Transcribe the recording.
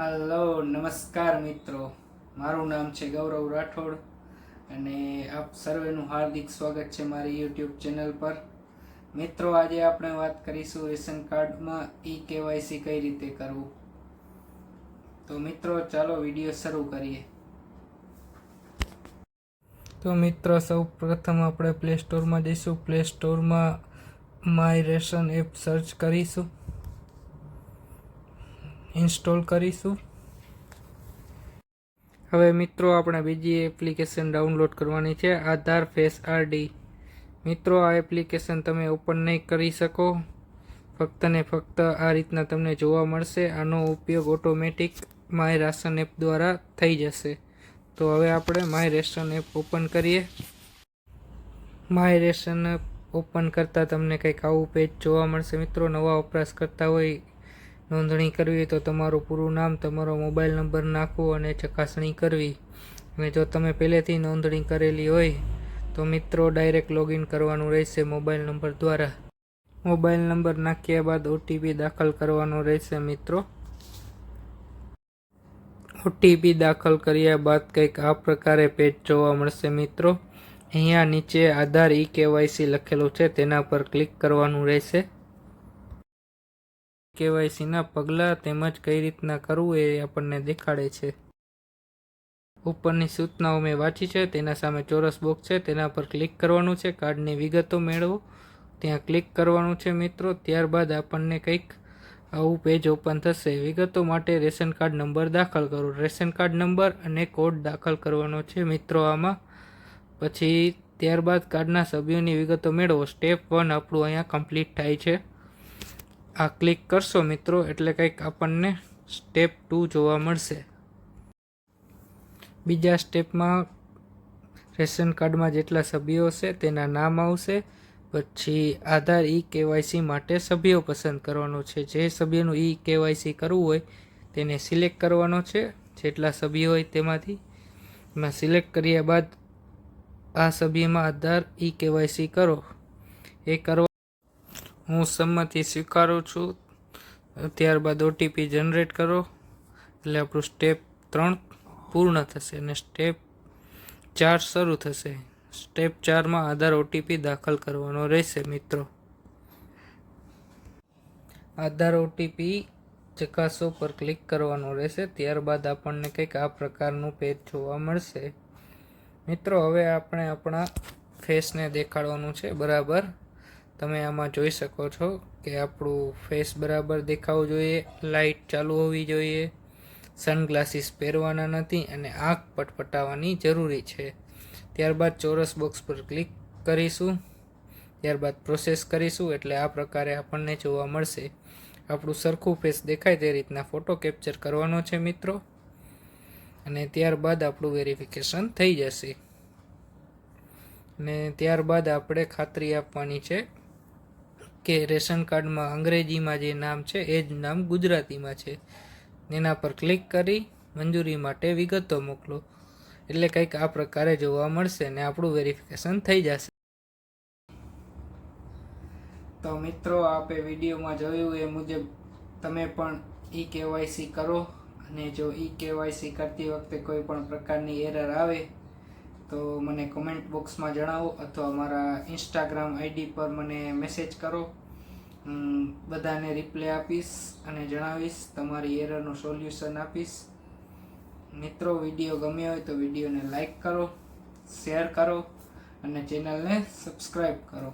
Hello નમસ્કાર મિત્રો. મારું નામ છે ગૌરવ રાઠોડ અને આપ સર્વેનું હાર્દિક સ્વાગત છે મારી યુટ્યુબ ચેનલ પર. મિત્રો, આજે આપણે વાત કરીશું રેશન કાર્ડમાં ઈ કેવાયસી કઈ રીતે કરવું? તો મિત્રો, ચાલો વીડિયો શરૂ કરીએ. તો મિત્રો સૌ પ્રથમ આપણે પ્લે સ્ટોરમાં જઈશું. પ્લે સ્ટોરમાં માય રેશન એપ સર્ચ કરીશું. ઇન્સ્ટોલ કરીશું. હવે મિત્રો, આપણે બીજી એપ્લિકેશન ડાઉનલોડ કરવાની છે, આધાર ફેસ આરડી. મિત્રો, આ એપ્લિકેશન તમે ઓપન નહીં કરી શકો. ફક્ત ને ફક્ત આ રીતના તમને જોવા મળશે. આનો ઉપયોગ ઓટોમેટિક માય રાશન એપ દ્વારા થઈ જશે. તો હવે આપણે માય રેશન એપ ઓપન કરીએ. માય રેશન એપ ઓપન કરતાં તમને કંઈક આવું પેજ જોવા મળશે. મિત્રો, નવા વપરાશ કરતા હોય નોંધણી કરવી તો તમારું પૂરું નામ, તમારો મોબાઈલ નંબર નાખવો અને ચકાસણી કરવી. અને જો તમે પહેલેથી નોંધણી કરેલી હોય, તો મિત્રો ડાયરેક્ટ લોગિન કરવાનું રહેશે મોબાઈલ નંબર દ્વારા. મોબાઈલ નંબર નાખ્યા બાદ ઓટીપી દાખલ કરવાનો રહેશે મિત્રો. ઓટીપી દાખલ કર્યા બાદ કંઈક આ પ્રકારે પેજ જોવા મળશે મિત્રો. અહીંયા નીચે આધાર ઈ કેવાયસી લખેલું છે, તેના પર ક્લિક કરવાનું રહેશે. કેવાયસીના પગલાં તેમજ કઈ રીતના કરવું એ આપણને દેખાડે છે. ઉપરની સૂચનાઓ મેં વાંચી છે, તેના સામે ચોરસ બોક્સ છે, તેના પર ક્લિક કરવાનું છે, કાર્ડની વિગતો મેળવો. ત્યાં ક્લિક કરવાનું છે મિત્રો, ત્યારબાદ આપણને કંઈક આવું પેજ ઓપન થશે. વિગતો માટે રેશન કાર્ડ નંબર દાખલ કરો. રેશન કાર્ડ નંબર અને કોડ દાખલ કરવાનો છે મિત્રો આમાં. પછી ત્યારબાદ કાર્ડના સભ્યોની વિગતો મેળવો. સ્ટેપ વન આપણું અહીંયા કમ્પ્લીટ થાય છે. આ ક્લિક કરશો મિત્રો, એટલે કંઈક આપણને સ્ટેપ ટુ જોવા મળશે. બીજા સ્ટેપમાં રેશન કાર્ડમાં જેટલા સભ્યો હશે તેના નામ આવશે, પછી આધાર ઈ કેવાયસી માટે સભ્યો પસંદ કરવાનો છે. જે સભ્યનું ઈ કેવાયસી કરવું હોય તેને સિલેક્ટ કરવાનો છે, જેટલા સભ્યો હોય તેમાંથી. એમાં સિલેક્ટ કર્યા બાદ આ સભ્યમાં આધાર ઈ કેવાયસી કરો. એ કરવા હું સંમતિ સ્વીકારું છું. ત્યારબાદ ઓટીપી જનરેટ કરો. એટલે આપણું સ્ટેપ ત્રણ પૂર્ણ થશે અને સ્ટેપ ચાર શરૂ થશે. સ્ટેપ ચારમાં આધાર ઓટીપી દાખલ કરવાનો રહેશે, મિત્રો. આધાર ઓટીપી ચકાસો પર ક્લિક કરવાનું રહેશે. ત્યારબાદ આપણને કંઈક આ પ્રકારનું પેજ જોવા મળશે. મિત્રો, હવે આપણે આપણા ફેસને દેખાડવાનું છે. બરાબર? તમે આમાં જોઈ શકો છો કે આપણું ફેસ બરાબર દેખાવું જોઈએ લાઇટ ચાલુ હોવી જોઈએ સનગ્લાસીસ પહેરવાના નથી અને આંખ પટપટાવવાની જરૂરી છે. ત્યારબાદ ચોરસ બોક્સ પર ક્લિક કરીશું. ત્યારબાદ પ્રોસેસ કરીશું એટલે આ પ્રકારે આપણને જોવા મળશે. આપણું સરખું ફેસ દેખાય તે રીતના ફોટો કેપ્ચર કરવાનો છે મિત્રો. અને ત્યારબાદ આપણું વેરિફિકેશન થઈ જશે. અને ત્યારબાદ આપણે ખાતરી આપવાની છે કે રેશન કાર્ડમાં અંગ્રેજીમાં જે નામ છે, એ જ નામ ગુજરાતીમાં છે. એના પર ક્લિક કરી મંજૂરી માટે વિગતો મોકલો. એટલે કંઈક આ પ્રકારે જોવા મળશે ને આપણું વેરિફિકેશન થઈ જશે. તો મિત્રો, આપે વિડીયોમાં જોયું એ મુજબ તમે પણ ઈ કેવાયસી કરો અને જો ઈ કેવાયસી કરતી વખતે કોઈ પણ પ્રકારની એરર આવે તો મને કોમેન્ટ બોક્સમાં જણાવો અથવા મારા ઇન્સ્ટાગ્રામ આઈડી પર મને મેસેજ કરો. બધાને રિપ્લાય આપીશ અને જણાવીશ, તમારી એરરનું સોલ્યુશન આપીશ. મિત્રો વીડિયો ગમ્યો હોય તો વિડીયોને લાઈક કરો શેર કરો અને ચેનલને સબસ્ક્રાઈબ કરો.